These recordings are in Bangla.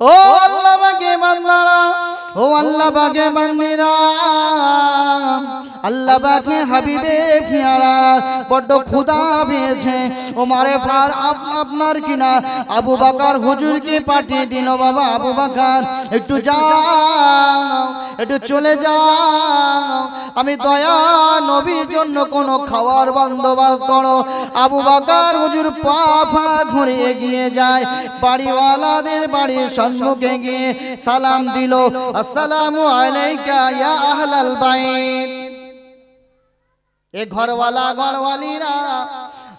ও আল্লাহ বাগে বান্দারা, ও আল্লাহ বাগে বান্দিরা আল্লাহ বাগে হাবিবে পিয়ারা বড্ড ক্ষুদা পেয়েছে। ও মারে ফার আপ- আপনার কিনা, আবু বাকার হুজুরকে পাঠিয়ে দিল বাবা, আবু বাকার, একটু যাও। একটু চলে যাও। আমি দয়া নবীর জন্য কোনো খাওয়ার বন্দোবস্ত করো। আবু বাকার হুজুর পা ফা ঘুরে এগিয়ে যায়। বাড়িওয়ালাদের বাড়ির সম্মুখে গিয়ে সালাম দিল, আসসালামু আলাইকা ইয়া আহলাল বাইত। এ ঘরওয়ালা, ঘরওয়ালিরা,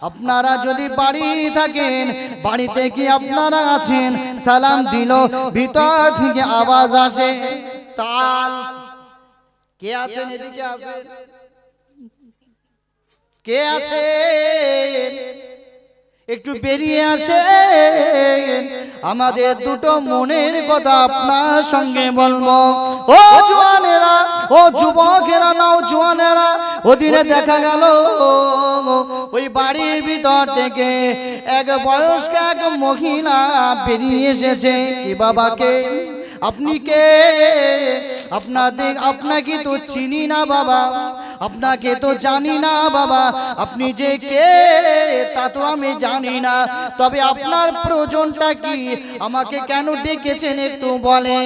আপনারা যদি বাড়ি থাকেন, বাড়িতে কি আপনারা আছেন? সালাম দিল, ভিতর থেকে আওয়াজ আসে। তাল। কে আছেন এদিকে আসেন কে আছে একটু বেরিয়ে আসে আমাদের দুটো মনের কথা আপনার সঙ্গে বলব। ও জোয়ানেরা, ও যুবকেরা নাও জোয়ানেরা, ওদিনে দেখা গেল। ওই বাড়ির ভিতর থেকে এক বয়স্ক এক মহিলা বেরিয়ে এসেছে। বাবাকে আপনি কে? আপনাদের আপনাকে তো চিনি না বাবা। আপনাকে তো জানি না বাবা। আপনি যে কে তা তো আমি জানি না। তবে আপনার প্রয়োজনটা কি? আমাকে কেন ডেকেছেন একটু বলে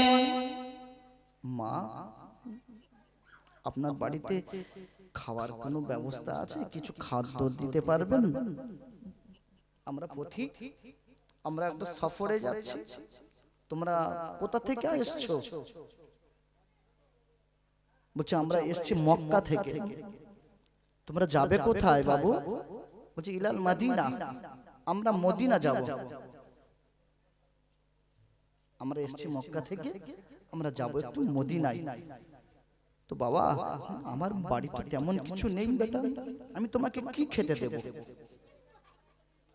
মা আপনার বাড়িতে খাওয়ার কোনো ব্যবস্থা আছে? কিছু খাদ্য দিতে পারবেন? আমরা পথিক। আমরা একটা সফরে যাচ্ছি। তোমরা কোথা থেকে এসছো? বলছে আমরা এসছি মক্কা থেকে। তোমরা যাবে কোথায় বাবু? বলছে ইলাল মাদিনা। আমরা মদিনা যাব। আমরা এসছি মক্কা থেকে। আমরা যাব একটু মদিনায়। তো বাবা আমার বাড়িতে তেমন কিছু নেই বেটা। আমি তোমাকে কি খেতে দেব?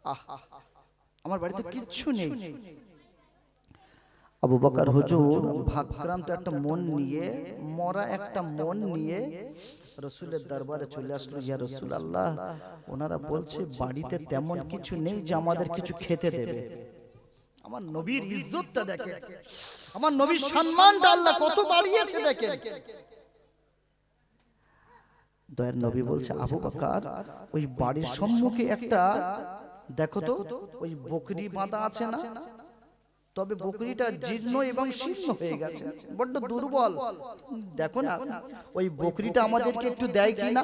আহ আমার বাড়িতে কিচ্ছু নেই। আবু বকর হুজুর ভাগ্রান্ত একটা মন নিয়ে মরা একটা মন নিয়ে রসুলের দরবারে চলে আসলো ইয়া রসুল আল্লাহ ওনারা বলছে বাড়িতে তেমন কিছু নেই যে আমাদের কিছু খেতে দেবে। আমার নবীর ইজ্জতটা দেখে আমার নবীর সম্মানটা আল্লাহ কত বাড়িয়েছে দেখে। দয়ার নবী বলছে আবু বকর ওই বাড়ির সম্মুখে একটা দেখো তো ওই বকরি বাঁধা আছে না? তবে বকরিটা জীর্ণ এবং শীর্ণ হয়ে গেছে। বড্ড দুর্বল। দেখো না ওই বকরিটা আমাদেরকে একটু দেয় কি না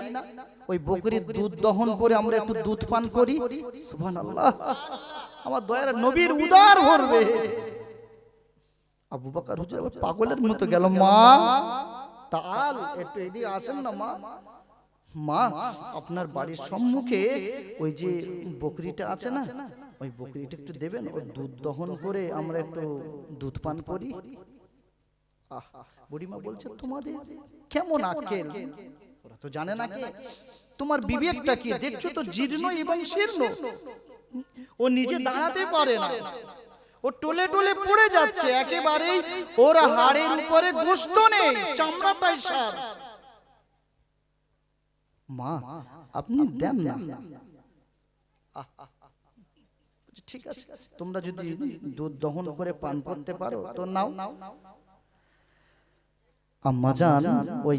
ওই বকরির দুধ দহন করে আমরা একটু দুধ পান করি। সুবহানাল্লাহ। আমার দয়ার নবীর উদার ভরবে। আবু বকর হুজুর পাগলের মতো গেল মা। তাল একটু এদিকে আসেন না মা। মা। আপনার বাড়ির সম্মুখে ওই যে বকরিটা আছে না? ওই বকরিটা একটু দেবেন ওই দুধ দহন করে আমরা একটু দুধ পান করি। বুড়িমা বলছে তোমাদের কেমন আকেল? ওরা তো জানে না কে। তোমার বিবেকটা কি? দেখছ তো জীর্ণ এবং শীর্ণ? ও নিজে দাঁড়াতে পারে না। ও টলে টলে পড়ে যাচ্ছে একেবারেই ওর হাড়ের উপরে গোস্ত নেই চামড়াটাই সার। মা আপনি দেন না। আহ, ঠিক আছে। তোমরা যদি দুধ দহন করে পান করতে পারো তো নাও। আম্মাজান ওই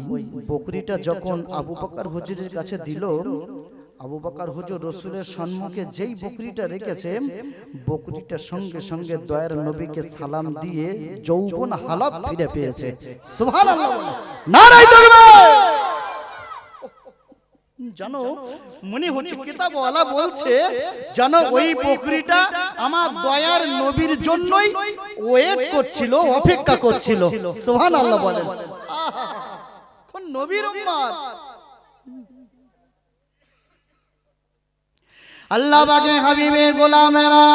বকরিটা যখন আবু বকর হুজুরের কাছে দিল আবু বকর হুজুর রসুলের সম্মুখে যেই বকরিটা রেখেছে বকরিটার সঙ্গে সঙ্গে দয়ার নবীকে সালাম দিয়ে যৌবন হালত ফিরে পেয়েছে। সুবহানাল্লাহ। নারাই তাকবীর জানো মনে হচ্ছে কিতাবওয়ালা বলছে জানো ওই বকরিটা আমার দয়ার নবীর জন্যই ওয়েট করছিল অপেক্ষা করছিল। সোহান আল্লাহ বলেন। আহা, কোন নবীর উম্মত আল্লাহ বাগে হাবিবের গোলামেরা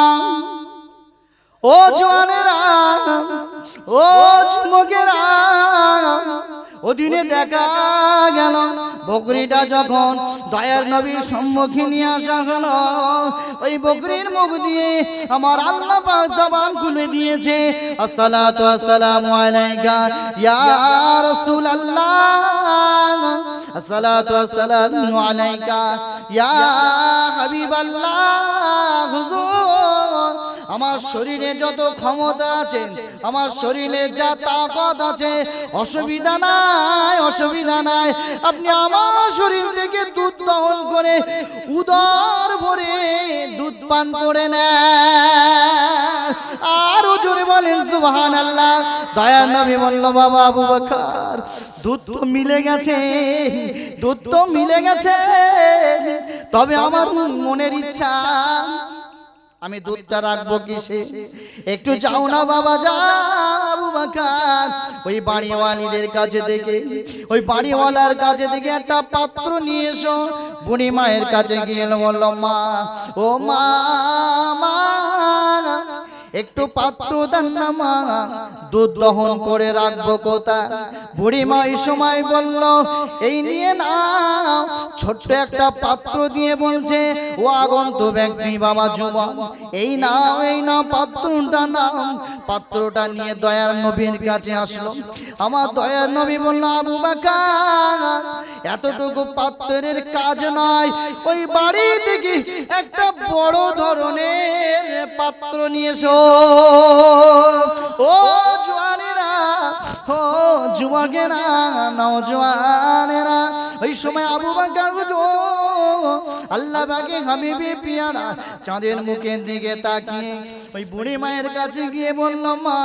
ও জোয়ানেরা ও যুবকেরা ওদিনে দেখা গেল। বকরিটা যখন দয়ার নবীর সম্মুখে নিয়ে আসা হলো ওই বকরির মুখ দিয়ে আমার আল্লাহ পাক জবান খুলে দিয়েছে আসসালাতু আসসালামু আলাইকা ইয়া রাসূলুল্লাহ। আসসালাতু আসসালামু আলাইকা ইয়া হাবিবাল্লাহ। হুজুর আমার শরীরে যত ক্ষমতা আছে, আমার শরীরে যা তাকত আছে, অসুবিধা নাই অসুবিধা নাই। আপনি আমার শরীর থেকে দুধ দহন করে উদর ভরে দুধ পান করে আরও জোরে বলেন সুবহান আল্লাহ দয়ার নবী বলল, বাবা আবু বকর, দুধ তো মিলে গেছে, দুধ তো মিলে গেছে। তবে আমার মনের ইচ্ছা আমি দুধটা রাখব কিসে? একটু যাও না বাবা যাও বাকার ওই বাড়িওয়ালিদের কাছে থেকে ওই বাড়িওয়ালার কাছে থেকে একটা পাত্র নিয়ে এসো। বুড়ি মায়ের কাছে গিয়ে বলল মা ও মা মা একটু পাত্র দেন না মা দুধ দহন করে রাখব কোথা বুড়ি মা এই সময় বলল, এই নিয়ে না ছোট্ট একটা পাত্র দিয়ে বলছে, ও আগন্ত ব্যক্তি বাবা যুবক, এই না এই না পাত্রটা নাও। পাত্রটা নিয়ে দয়ার নবীর কাছে আসলো। আমার দয়ার নবী বলল, আবু বাকার, এতটুকু পাত্রের কাজ নয়। ওই বাড়ি থেকে একটা বড় ধরনের পাত্র নিয়ে এসো ও জোয়ানেরা ও যুবকেরা নওজোয়ানেরা ওই সময় আবু বাকার আল্লাহ বাগে হাবিবি পিয়ারা চাঁদের মুখের দিকে তাকিয়ে ওই বুড়ি মায়ের কাছে গিয়ে বলল, মা,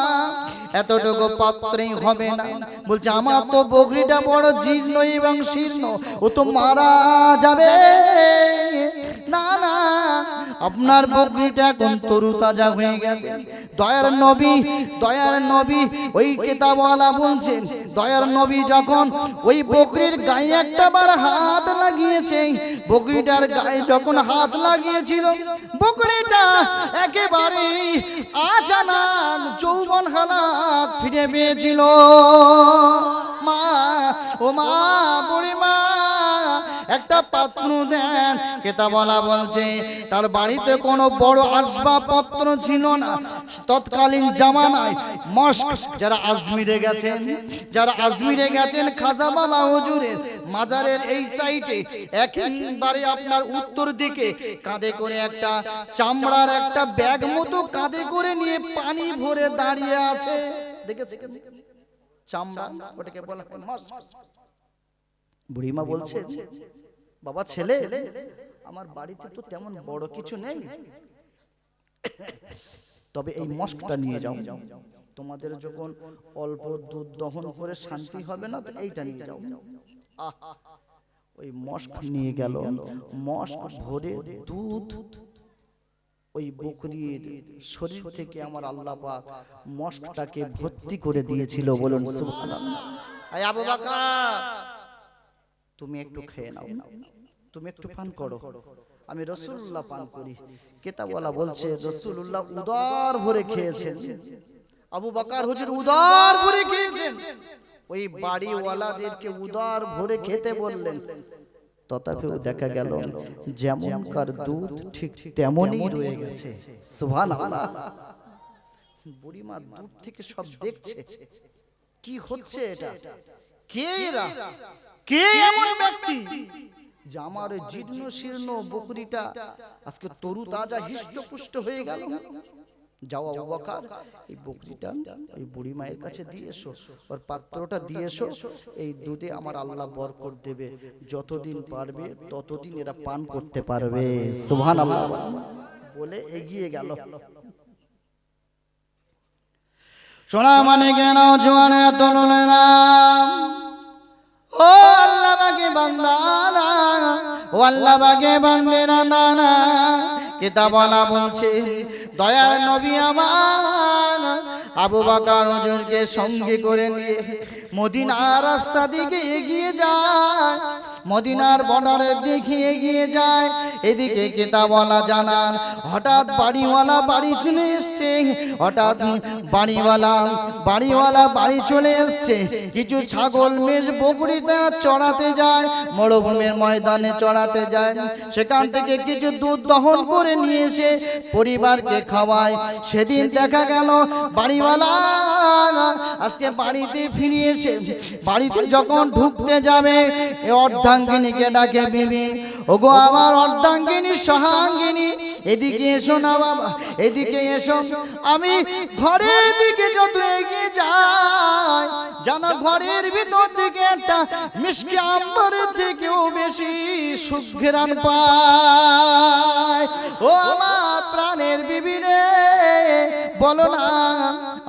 এতটুকু পাত্রেই হবে না। বলছে, আমার তো বকরিটা বড় জীর্ণ এবং শীর্ণ। ও তো মারা যাবে। না না, আপনার বকরিটা এখন তরু তাজা হয়ে গেছে। দয়ার নবী দয়ার নবী, ওই কেতাবওয়ালা বলছেন। দয়ার নবী যখন ওই বকরির গায়ে একটা বার হাত লাগিয়েছে বকরিটার গায়ে যখন হাত লাগিয়েছিল বকরিটা একেবারে আচানাক যৌবন হালাত ফিরে পেয়েছিল। মা ও মা বলে মা একটা পাত্র দেন। কেতাবলা বলছে, তার বাড়িতে কোনো বড় আসবাবপত্র ছিল না। তৎকালীন জামানায় মস্ক যারা আজমিরে গেছেন, যারা আজমিরে গেছেন খাজাবালা হুজুরের মাজারের এই সাইডে একেবারে আপনার উত্তর দিকে কাঁধে করে একটা চামড়ার একটা ব্যাগ মতো কাঁধে করে নিয়ে পানি ভরে দাঁড়িয়ে আছে। দেখেছে চামড়া, ওটাকে বলা হয় বুড়িমা বলছে বাবা ছেলে আমার বাড়িতে তো তেমন বড় কিছু নেই। তবে এই মস্কটা নিয়ে যাও। তোমাদের যখন অল্প দুধ দহন করে শান্তি হবে না তো এইটা নিয়ে যাও। আহ, ওই মস্ক নিয়ে গেল। মস্ক ভরে দুধ ওই বকরির শরীর থেকে আমার আল্লাহ পাক মস্কটাকে ভর্তি করে দিয়েছিল বলুন সুবহানাল্লাহ। আয় আবু বকর! তুমি একটু খেয়ে নাও। তুমি একটু পান করো। আমি রসুল্লাহ পান করি। কেতাবলা বলছে রসুল্লাহ উদার ভরে খেয়েছেন। আবু বাকার হুজুর উদার ভরে খেয়েছেন। ওই বাড়িওয়ালাদেরকে উদার ভরে খেতে বললেন। তথাপিও দেখা গেল যেমনকার দুধ ঠিক তেমনই রয়ে গেছে। সুবহানাল্লাহ। বুড়িমা দূর থেকে সব দেখছে। কি হচ্ছে এটা? কে এরা? কে এমন ব্যক্তি? যে আমার জীর্ণ শীর্ণ বকরিটা আজকে তরু তাজা হৃষ্টপুষ্ট হয়ে গেল। যাও আবু এই বকরিটা এই বুড়ি মায়ের কাছে দিয়ে এসো ওর পাত্রটা দিয়ে এসো এই দুধে আমার আল্লাহ বরকত দেবে। যতদিন পারবে ততদিন এরা পান করতে পারবে। সুবহানাল্লাহ। বলে এগিয়ে গেল। সোনা মানে কেন জোয়ানে তলনে না ও আল্লাহ বাগে বান্দানা ও বাগে বান্দেরা নানা কেতাবলা বলছে দয়ার নবী আমার। আবু বাকার হুজুরকে সঙ্গে করে নিয়ে মদিনার রাস্তা দিকে এগিয়ে যায়, মদিনার বর্ডারের দিকে এগিয়ে যায়। এদিকে কেতাবলা জানান, হঠাৎ বাড়িওয়ালা বাড়ি চলে এসছে, হঠাৎ বাড়িওয়ালা বাড়িওয়ালা বাড়ি চলে এসছে। কিছু ছাগল মেষ বকরি তারা চড়াতে যায়, মরুভূমির ময়দানে চড়াতে যায়। সেখান থেকে কিছু দুধ দহন করে নিয়ে এসে পরিবারকে খাওয়ায়। সেদিন দেখা গেল আজকে বাড়িতে ফিরে এসে, বাড়িতে যখন ঢুকতে যাবে অর্ধাঙ্গিনীকে ডাকে, বিবি আমার অর্ধাঙ্গিনী, সহাঙ্গিনী, এদিকে এসো না বাবা, এদিকে এসো। আমি ঘরের দিকে যত এগিয়ে যাই জানা ঘরের ভিতর থেকে একটা মিষ্টি আম্বরের থেকেও বেশি সুঘেরান পায় ও আমার প্রাণের বলো না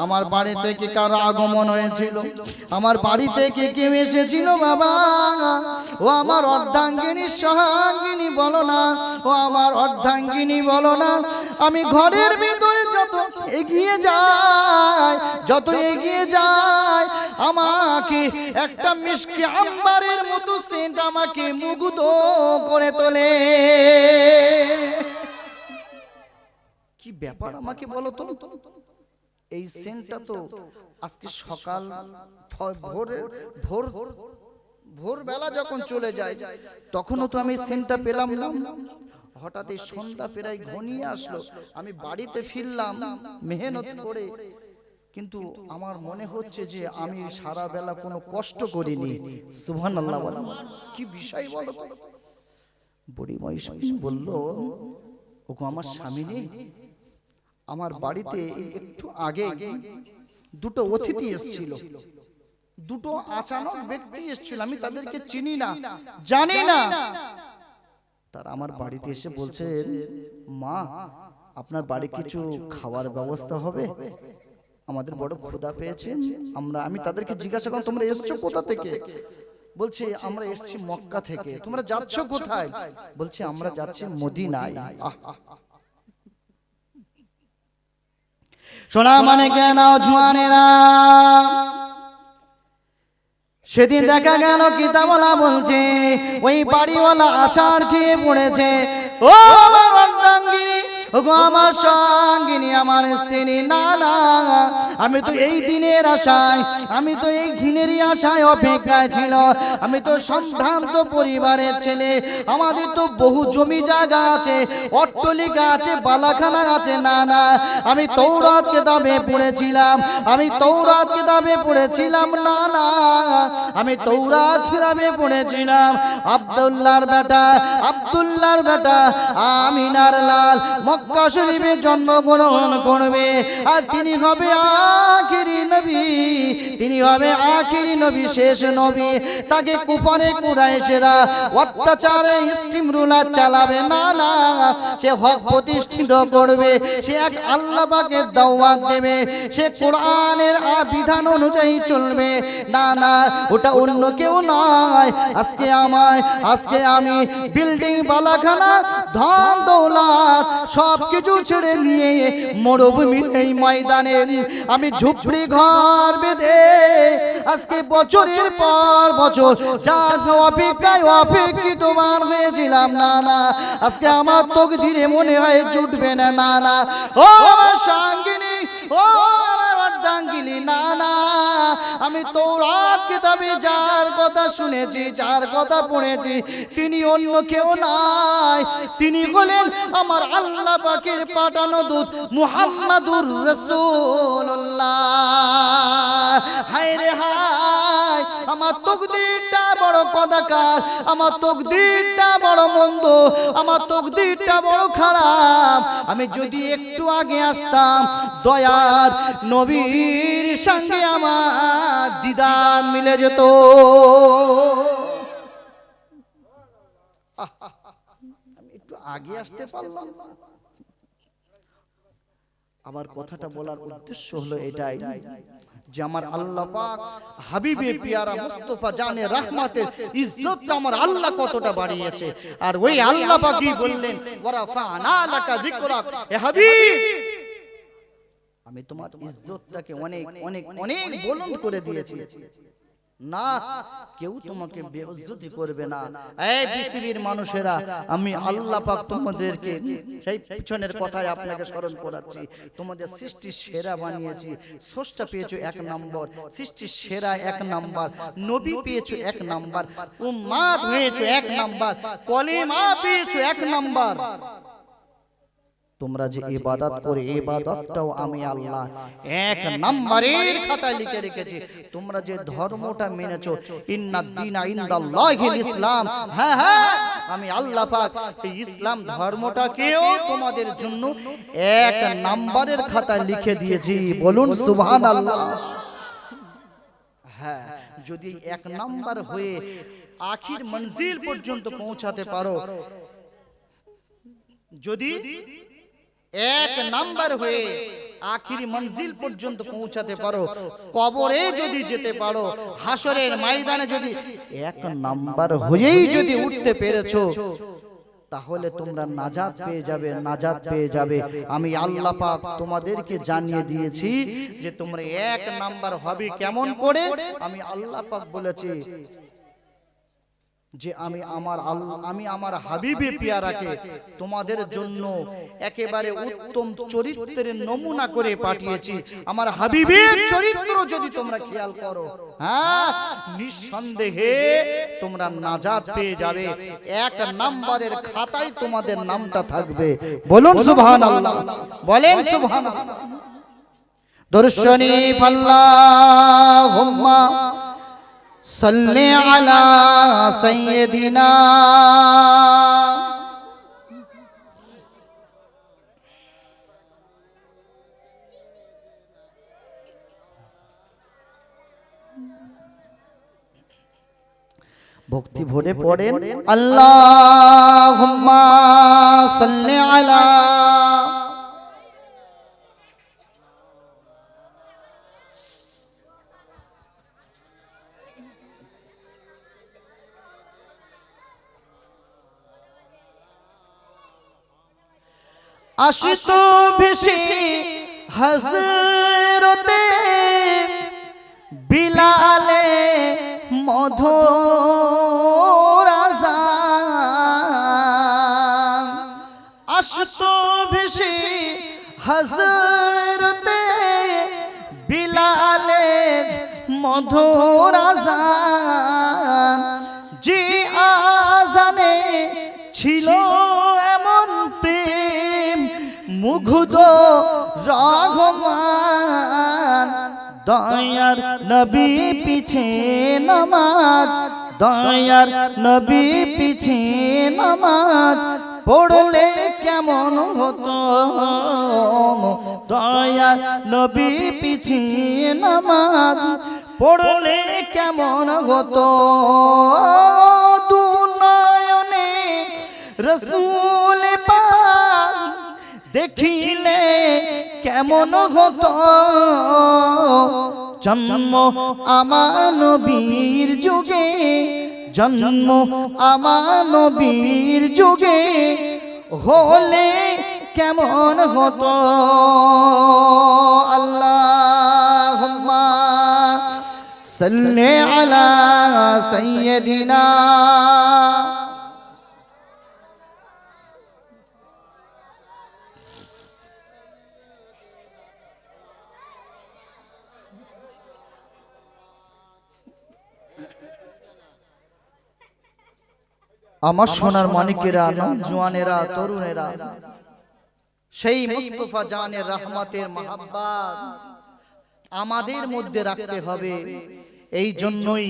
আমার বাড়ি থেকে কারও আগমন হয়েছিল? আমার বাড়ি থেকে কেউ এসেছিল বাবা? ও আমার অর্ধাঙ্গিনী সহাঙ্গিনী বলো না, ও আমার অর্ধাঙ্গিনী বলো না। আমি ঘরের ভিতরে যত এগিয়ে যাই, যত এগিয়ে যাই, আমাকে একটা মিষ্টি আম্বারের মতো সেন্ট আমাকে মুগ্ধ করে তোলে। কি ব্যাপার আমাকে বলো তো? এই সেন্টটা তো আজকে সকাল ভোরে ভোর ভোরবেলা যখন চলে যায় তখনও তো আমি সেন্টটা পেলাম। না হঠাৎ এই সন্ধ্যা প্রায় ঘনিয়ে আসলো। আমি বাড়িতে ফিরলাম মেহনত করে। কিন্তু আমার মনে হচ্ছে যে আমি সারা বেলা কোনো কষ্ট করিনি। সুহান আল্লাহ কি বিষয় বলো বুড়ি মহিষ বলল? ওগো আমার স্বামী নেই আমার বাড়িতে একটু আগে দুটো অতিথি এসেছিল। দুটো আচানক ব্যক্তি এসেছিল আমি তাদেরকে চিনি না জানি না। তার আমার বাড়িতে এসে বলছে মা আপনার বাড়ি কিছু খাওয়ার ব্যবস্থা হবে? আমাদের বড় ক্ষুধা পেয়েছে। আমরা আমি তাদেরকে জিজ্ঞাসা করলাম তোমরা এসছো কোথা থেকে? বলছে আমরা এসছি মক্কা থেকে। তোমরা যাচ্ছ কোথায়? বলছে আমরা যাচ্ছি মদিনায়। আহ, আহ, সোনা মানে কেন জুয়ানেরা সেদিন দেখা গেল কিতাবলা বলছে ওই বাড়িওয়ালা আচার খেয়ে পড়েছে। ও আমার অর্ধাঙ্গিনী ও গো আমার সঙ্গিনী, আমার স্ত্রী না আমি তো এই দিনের আশায়, আমি তো এই ঘিনেরই আশায় অপেক্ষায় ছিল। আমি তো সম্ভ্রান্ত পরিবারের ছেলে, আমাদের তো বহু জমি জায়গা আছে, অট্টলিকা আছে, বালাখানা আছে, না না, আমি তৌরাত কেতাবে পড়েছিলাম, আমি তৌরাত কেতাবে পড়েছিলাম, না না, আমি তৌরাত কিতাবে পড়েছিলাম, আব্দুল্লাহর বেটা আব্দুল্লাহর বেটা, আমিনার লাল, মক্কা শরীফে জন্মগ্রহণ করবে। আর তিনি হবে আখিরি নবী। তিনি হবে আখিরি নবী, শেষ নবী। তাকে কুফারে কুরাইশেরা অত্যাচারে স্টিমরুলা চালাবে। না না, সে হক প্রতিষ্ঠিত করবে। সে এক আল্লাহ পাকে দাওয়াত দেবে। সে কোরআনের বিধান অনুযায়ী চলবে। না না, ওটা অন্য কেউ নয়। আজকে আমায়, আজকে আমি বিল্ডিং, বালাখানা ধন দৌলত সব কিছু ছেড়ে নিয়ে মরুভূমির এই ময়দানে আমি ঝুপড়ি ঘর বেঁধে আজকে বছরের পর বছর যার অপেক্ষায় অপেক্ষিত মান হয়েছিলাম, না না। আজকে আমার তোক ধীরে মনে হয় জুটবে না না না। ও আমার সঙ্গিনী আমি তৌরাত কিতাবে যার কথা শুনেছি, যার কথা পড়েছি, তিনি অন্য কেউ নাই। তিনি বলেন আমার আল্লাহ পাকের পাঠানো দূত মুহাম্মাদুর রাসূলুল্লাহ। হায় রে হায়! আমার তকদিরটা বড় কদাকার আমার তকদিরটা বড় মন্দ, আমার তকদিরটা বড় খারাপ। আমি যদি একটু আগে আসতাম, দয়ার নবীর সঙ্গে আমার দিদার মিলে যেত। আমি একটু আগে আসতে পারলাম কথাটা বলার উদ্দেশ্য হলো এটাই। যে আমার আল্লাহ পাক হাবিবে পিয়ারা মুস্তফা জানে রহমাতের ইজ্জতটা আমার আল্লাহ কতটা বাড়িয়েছে। আর ওই আল্লাহ পাকই বললেন ওয়ারাফানা লাকা যিকরাক এ হাবিব! আমি তোমার ইজ্জতটাকে অনেক অনেক অনেক বুলন্দ করে দিয়েছি। না কেউ তোমাকে বেইজ্জতি করবে না। এই পৃথিবীর মানুষেরা আমি আল্লাহ পাক তোমাদেরকে সেই পিছনের কথায় আপনাকে স্মরণ করাচ্ছি। তোমাদের সৃষ্টি সেরা বানিয়েছি। স্রষ্টা পেয়েছ এক নম্বর। সৃষ্টি সেরা এক নম্বর। নবী পেয়েছ এক নম্বর। উম্মাদ হয়েছো এক নম্বর। কলিমা পেয়েছ এক নম্বর। তোমরা যে ইবাদত করে ইবাদতটাও আমি আল্লাহ এক নাম্বারের খাতায় লিখে রেখেছি। তোমরা যে ধর্মটা মেনেছো ইন্নাদ্দিনা ইনদাল্লাহিল ইসলাম। হ্যাঁ হ্যাঁ আমি আল্লাহ পাক এই ইসলাম ধর্মটাকেও তোমাদের জন্য এক নাম্বারের খাতায় লিখে দিয়েছি। বলুন সুবহানাল্লাহ। হ্যাঁ যদি এক নাম্বার হয়ে আখির মঞ্জিল পর্যন্ত পৌঁছাতে পারো। যদি এক নাম্বার হয়ে আখিরি মঞ্জিল পর্যন্ত পৌঁছাতে পারো কবরে যদি যেতে পারো হাসরের ময়দানে যদি এক নাম্বার হয়েই যদি উঠতে পেরেছ তাহলে তোমরা নাজাত পেয়ে যাবে নাজাত পেয়ে যাবে। আমি আল্লাহ পাক তোমাদেরকে জানিয়ে দিয়েছি যে তোমরা এক নাম্বার হবে কেমন করে? আমি আল্লাহ পাক বলেছি যে আমি আমার আমি আমার হাবিবে পিয়ারাকে তোমাদের জন্য একেবারে উত্তম চরিত্রের নমুনা করে পাঠিয়েছি। আমার হাবিবের চরিত্র যদি তোমরা খেয়াল করো। হ্যাঁ নিঃসন্দেহে তোমরা নাজাত পেয়ে যাবে। এক নাম্বারের খাতায় তোমাদের নামটা থাকবে। বলুন সুবহানাল্লাহ। বলেন সুবহানাল্লাহ। দর্শনী আল্লাহুম্মা सल्ले अला सैयदिना। भक्ति भरे पढ़ें। अल्लाह सल्ले अला আশিত ভেসে হজরতে বিলালে মধুর মুগ্ধ রহমান দয়ার নবী পিছে নামাজ, দয়ার নবী পিছে নামাজ, পড়লে কেমন হতো? দয়ার নবী পিছে নামাজ, পড়লে কেমন হতো? দু নয়নে রসুল পাক দেখিলে কেমন হতো? জন্ম আমার নবীর যুগে জন্ম আমার নবীর যুগে হলে কেমন হতো? আল্লাহ সাল্লি আলা সাইয়্যিদিনা আমার সোনার মানিকেরা নওজোয়ানেরা তরুণেরা। সেই মুস্তফা জানের রহমতের মাহাব্বাত আমাদের মধ্যে রাখতে হবে। এই জন্যই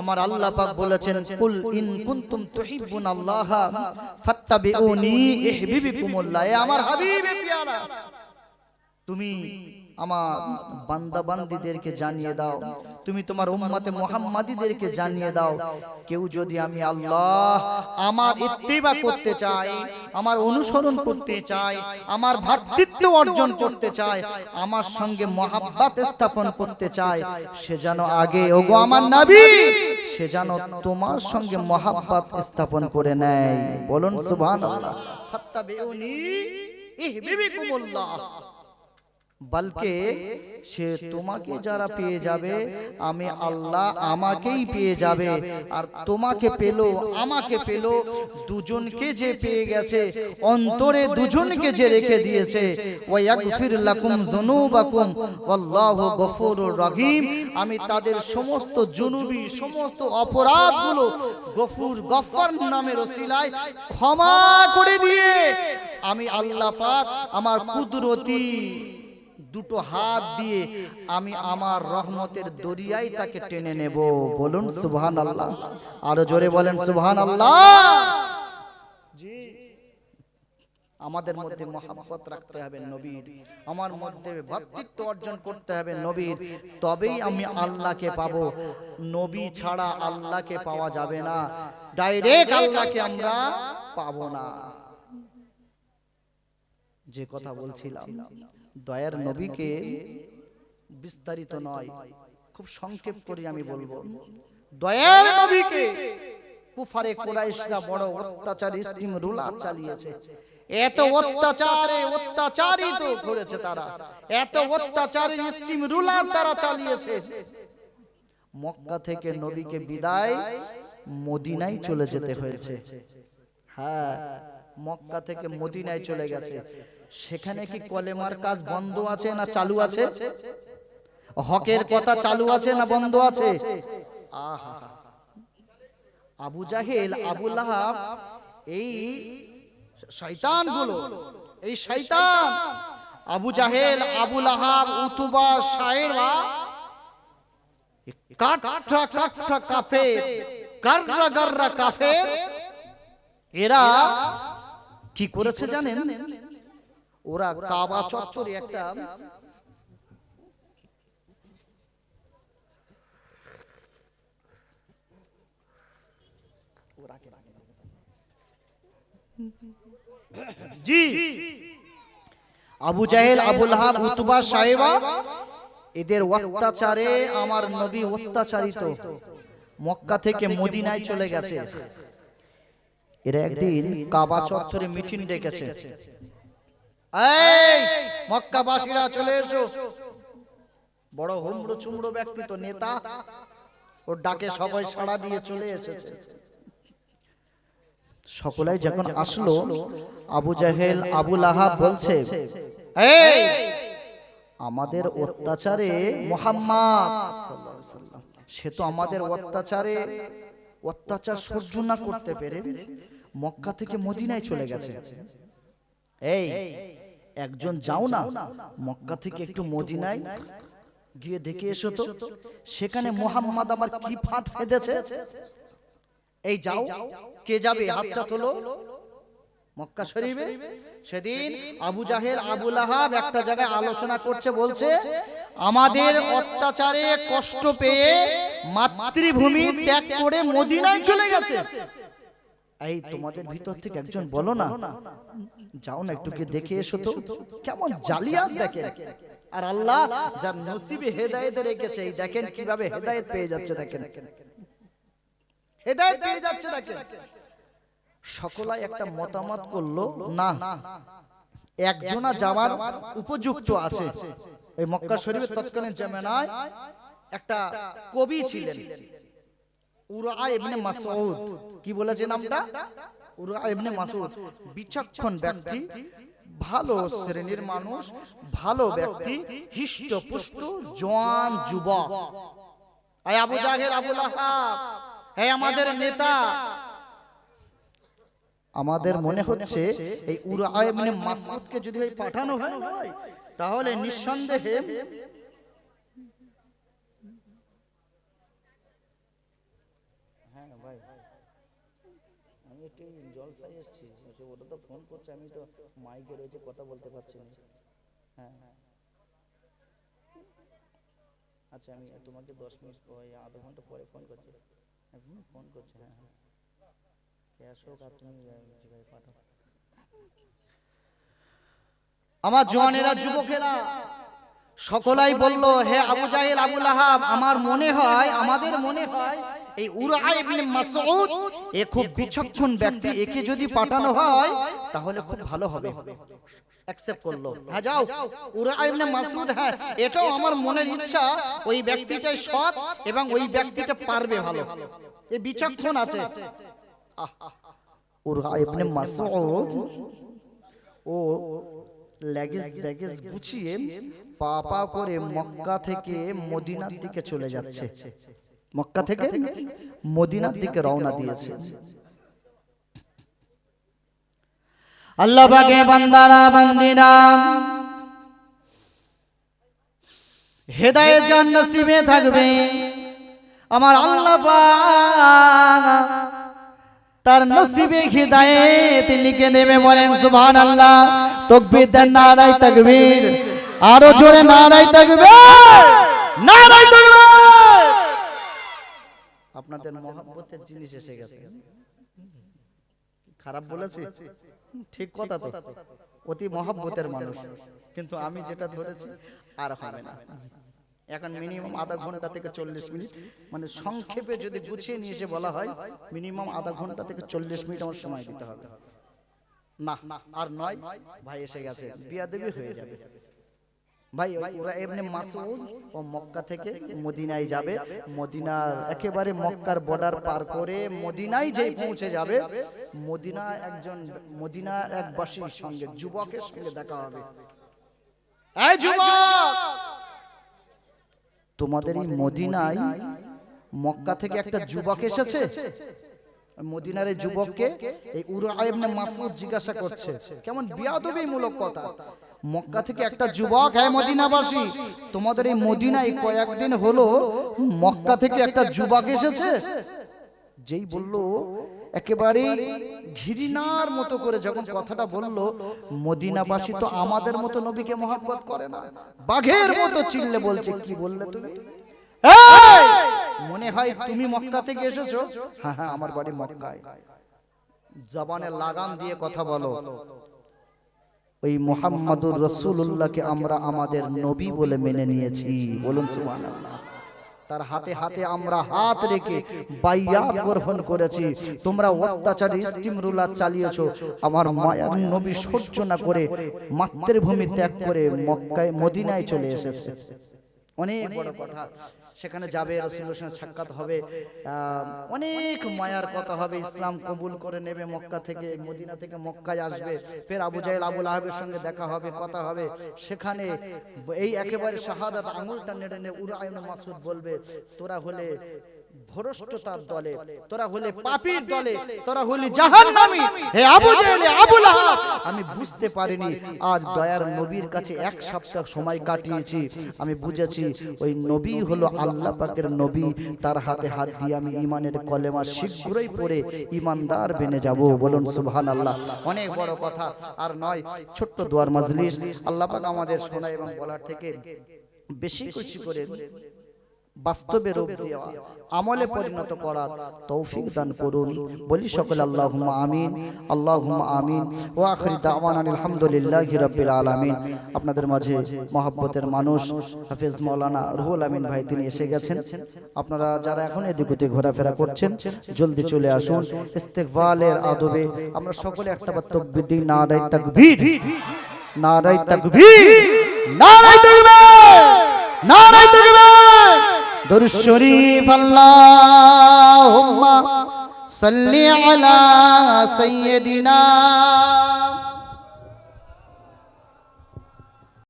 আমার আল্লাহ পাক বলেছেন কুল ইন কুনতুম তুহিব্বুন আল্লাহ ফাত্তাবিউনি ইহবিবিকুমুল্লাহ এ আমার হাবিবে পিয়ারা। তুমি আমার বান্দা বান্দিদেরকে জানিয়ে দাও। তুমি তোমার উম্মতে মুহাম্মাদিদেরকে জানিয়ে দাও। কেউ যদি আমি আল্লাহ আমার ইত্তিবা করতে চাই, আমার অনুসরণ করতে চাই, আমার ভ্রাতৃত্ব অর্জন করতে চাই, আমার সঙ্গে মহাব্বাত স্থাপন করতে চাই, সে যেন আগে, ওগো আমার নবী, সে যেন তোমার সঙ্গে মহাব্বাত স্থাপন করে নেয়। বলুন সুবহানাল্লাহ। ফাত্তাবিউনি ইহবিবিকুমুল্লাহ। বলকে সে তোমাকে যারা পেয়ে যাবে আমি আল্লাহ আমাকেই পেয়ে যাবে। আর তোমাকে পেল আমাকে পেল দুজনকে যে পেয়ে গেছে অন্তরে দুজনকে যে রেখে দিয়েছে। ওয়াগফির লাকুম যুনুবাকুম। ওয়াল্লাহু গফুরুর রহিম। আমি তাদের সমস্ত জুনুবি সমস্ত অপরাধগুলো গফুর গফফার নামের ওসিলায় ক্ষমা করে দিয়ে আমি আল্লাহ পাক আমার কুদরতি দুটো হাত দিয়ে আমি আমার রহমতের দরিয়ায় তাকে টেনে নেব। বলুন সুবহান আল্লাহ আরও জোরে বলেন সুবহান আল্লাহ আমাদের মধ্যে মহাব্বত রাখতে হবে নবীর। আমার মধ্যে ভক্তিত্ব অর্জন করতে হবে নবীর। তবেই আমি আল্লাহকে পাবো। নবী ছাড়া আল্লাহকে পাওয়া যাবে না। ডাইরেক্ট আল্লাহকে আমরা পাবো না। যে কথা বলছিলাম দয়ার নবীকে বিস্তারিত নয় খুব সংক্ষেপ করে আমি বলব। দয়ার নবীকে কুফারে কুরাইশরা বড় অত্যাচারী স্টিম রুলার চালিয়েছে। এত অত্যাচারে অত্যাচারিত করেছে তারা। এত অত্যাচারী স্টিম রুলার তারা চালিয়েছে। মক্কা থেকে নবীকে বিদায় মদিনায় চলে যেতে হয়েছে। হ্যাঁ। মক্কা থেকে মদিনায় চলে গেছে। সেখানে কি কলেমার কাজ বন্ধ আছে না চালু আছে? হকের কথা চালু আছে না বন্ধ আছে? আহা। আবু জাহেল আবু লাহাব এই শয়তানগুলো এই শয়তান। আবু জাহেল আবু লাহাব উতুবা শায়রা কাঠা কাঠা কাফে গাররা গাররা কাফে এরা কি করেছে জানেন? ওরা কাবা চত্বরে একটা জি। আবু জাহেল আবুল হাব উতবা সাহেবা এদের অত্যাচারে আমার নবী অত্যাচারিত। মক্কা থেকে মদিনায় চলে গেছে। এরা একদিন কাবা চত্বরে মিটিং ডেকেছে। এই মক্কাবাসীরা চলে এসো। বড় হুমড়ো চুমড়ো ব্যক্তি তো নেতা। ওর ডাকে সবাই সাড়া দিয়ে চলে এসেছে। সকলাই যখন আসলো আবু জাহেল আবু লাহাব বলছে এই আমাদের অত্যাচারে মোহাম্মদ সে তো আমাদের অত্যাচারে অত্যাচার সহ্য না করতে পেরে। মক্কা থেকে মদিনায় চলে গেছে। এই একজন যাও না মক্কা থেকে একটু মদিনায় গিয়ে দেখে এসো তো সেখানে মোহাম্মদ আমার কি ফাঁদ ফেঁদেছে? এই যাও কে যাবে? হাতটা তোলো। মক্কা শরীফে? সেদিন আবু জাহেল আবু লাহাব একটা জায়গায় আলোচনা করছে বলছে আমাদের অত্যাচারে কষ্ট পেয়ে মাতৃভূমি ত্যাগ করে মদিনায় চলে গেছে। এই তোমাদের ভিতর থেকে একজন বলো না। যাও না একটু দেখে এসো তো। কেমন জালিয়াত দেখে। আর আল্লাহ যার নসিবে হেদায়েত রেখেছে এই দেখেন কীভাবে হেদায়েত পেয়ে যাচ্ছে দেখেন। হেদায়েত পেয়ে যাচ্ছে দেখেন। সকলাই একটা মতামত করল না একজনা যাওয়ার উপযুক্ত আছে। এই মক্কা শরীফের তৎকালীন জামানায় একটা কবি ছিলেন। উরা ইবনে মাসউদ। কি বলেছে নামটা? উরা ইবনে মাসউদ। বিচক্ষণ ব্যক্তি ভালো শ্রেণির মানুষ ভালো ব্যক্তি হিষ্ট পুষ্ট জওয়ান যুবক। এই আবু জাহেল আবু লাহাব এই আমাদের নেতা। আমাদের মনে হচ্ছে এই উরা ইবনে মাসউদকে যদি পাঠানো হয় তাহলে নিঃসন্দেহে হ্যাঁ ভাই আমি একটু জলসাই এসেছি ওটা তো ফোন করছে, আমি তো মাইকে রয়েছে, কথা বলতে পারছি না। হ্যাঁ। হ্যাঁ আচ্ছা আমি তোমাকে দশ মিনিট আধা ঘণ্টা পরে ফোন করছি। ফোন করছি হ্যাঁ হ্যাঁ। ক্যাশ হোক আর তুমি পাঠাও। আমার জওয়ানেরা যুবকেরা সকলাই বলল, হে আবু জাহেল, আবু লাহাব, আমার মনে হয়, আমাদের মনে হয়, এই উরা ইবনে মাসউদ এ খুব বিচক্ষণ ব্যক্তি, একে যদি পাঠানো হয়, তাহলে খুব ভালো হবে। অ্যাকসেপ্ট করল। হ্যাঁ যাও। উরা ইবনে মাসউদ হ্যাঁ এটাও আমার মনের ইচ্ছা, ওই ব্যক্তিটাই সৎ এবং ওই ব্যক্তিটা পারবে ভালো। এ বিচক্ষণ আছে। উরা ইবনে মাসউদ, ও ল্যাগেজ ল্যাগেজ গুছিয়ে পা পা করে মক্কা থেকে মদিনার দিকে চলে যাচ্ছে। মক্কা থেকে মদিনার দিকে রওনা দিয়েছে। আল্লাহ পাকে বান্দারা বান্দিরা। হেদায়েত যার নসিবে থাকবে। আমার আল্লাহ পাক। তার নসিবে হিদায়েত লিখে দেবে বলেন সুবহান আল্লাহ তকবীর দেন নারাই তাকবীর আরও জোরে নারাই তাকবীর। নারাই তাকবীর। আপনাদের মহব্বতের জিনিস এসে গেছে। খারাপ বলেছি? ঠিক কথা তো। অতি মহব্বতের মানুষ। কিন্তু আমি যেটা ধরেছি আর হবে না। এখন মিনিমাম আধা ঘণ্টা থেকে চল্লিশ মিনিট মানে সংক্ষেপে যদি গুছিয়ে নিয়ে এসে বলা হয় মিনিমাম আধা ঘণ্টা থেকে চল্লিশ মিনিট আমার সময় দিতে হবে। না আর নয় ভাই এসে গেছে বিয়া দেবী হয়ে যাবে। ভাই ওরা এমনি মাসুদ ও মক্কা থেকে মদিনায় যাবে। মদিনার একেবারে মক্কার বর্ডার পার করে মদিনায় যেই পৌঁছে যাবে মদিনা একজন মদিনার এক বাসীর সঙ্গে যুবকের সঙ্গে দেখা হবে। এই যুবক তোমাদের এই মদিনায় মক্কা থেকে একটা যুবক এসেছে। মদিনার এই যুবককে এই উরা ইবনে মাসউদ জিজ্ঞাসা করছে। কেমন বিয়াদবি মূলক কথা? মক্কা থেকে একটা যুবক হ্যাঁ মদিনাবাসী তোমাদের এই মদিনায় কয়েকদিন হলো মক্কা থেকে একটা যুবক এসেছে। যেই বলল একেবারে ঘৃণার মতো করে যখন কথাটা বলল, মদিনাবাসী তো আমাদের মতো নবীকে মহাব্বত করে না। বাঘের মতো চিল্লে বলছে, কি বললে তুমি? মনে হয় তুমি মক্কা থেকে এসেছ? হ্যাঁ হ্যাঁ আমার বাড়ি মক্কায়। জবানে লাগাম দিয়ে কথা বলো, ওই মোহাম্মদুর রসুল্লাহকে আমরা আমাদের নবী বলে মেনে নিয়েছি। বলুন, সুবহানাল্লাহ। তার হাতে হাতে আমরা হাত রেখে বাইয়াত গ্রহণ করেছি। তোমরা অত্যাচারী স্টিম রুলার চালিয়েছো। আমার মায়ার নবী সহ্য না করে মাতৃভূমি ত্যাগ করে মক্কায় মদিনায় চলে এসেছে। অনেক বড় কথা। সেখানে যাবে রসুলের সঙ্গে সাক্ষাৎ হবে। অনেক মায়ার কথা হবে ইসলাম কবুল করে নেবে মক্কা থেকে মদিনা থেকে মক্কায় আসবে। ফের আবু জাহেল আবুল আহাবের সঙ্গে দেখা হবে কথা হবে। সেখানে এই একেবারে শাহাদাত আঙুলটা নেড়ে নে উরায়ন মাসুদ বলবে তোরা হলে ভ্রষ্টতার দলে তোরা হলে পাপীর দলে তোরা হলি জাহান্নামী। হে আবু জেহেল আবু লাহাব। আমি বুঝতে পারিনি। আজ দয়ার নবীর কাছে এক সপ্তাহ সময় কাটিয়েছি। আমি বুঝেছি ওই নবী হলো আল্লাহ পাকের নবী। তার হাতে হাত দিয়ে আমি ইমানের কলেমা শীঘ্রই পড়ে ইমানদার বেনে যাব। বলুন সুবহান আল্লাহ অনেক বড় কথা। আর নয় ছোট্ট দোয়ার মাজলিস। আল্লাহ পাক আমাদের শোনা এবং বলার থেকে বেশি কিছু করে বাস্তবে রূপ দেওয়া, আমলে পরিণত করার তৌফিক দান করুন। বলি সকল আল্লাহুম্মা আমিন আল্লাহুম্মা আমিন। ওয়া আখিরি দাওয়ানা আলহামদুলিল্লাহি রাব্বিল আলামিন। আপনাদের মাঝে মহব্বতের মানুষ হাফেজ মাওলানা রুহুল আমিন ভাই, তিনি এসে গেছেন। আপনারা যারা এখন এদিক ওদিক ঘোরাফেরা করছেন, জলদি চলে আসুন। ইস্তেকবালের আদবে আমরা সকলে একটা বার তাকবীর দিই, নারায়ে তাকবীর। নারায়ে তাকবীর। নারায়ে তাকবীর। নারায়ে তাকবীর। দরুদ আল্লাহ সাল্লি আলা সাইয়্যিদিনা।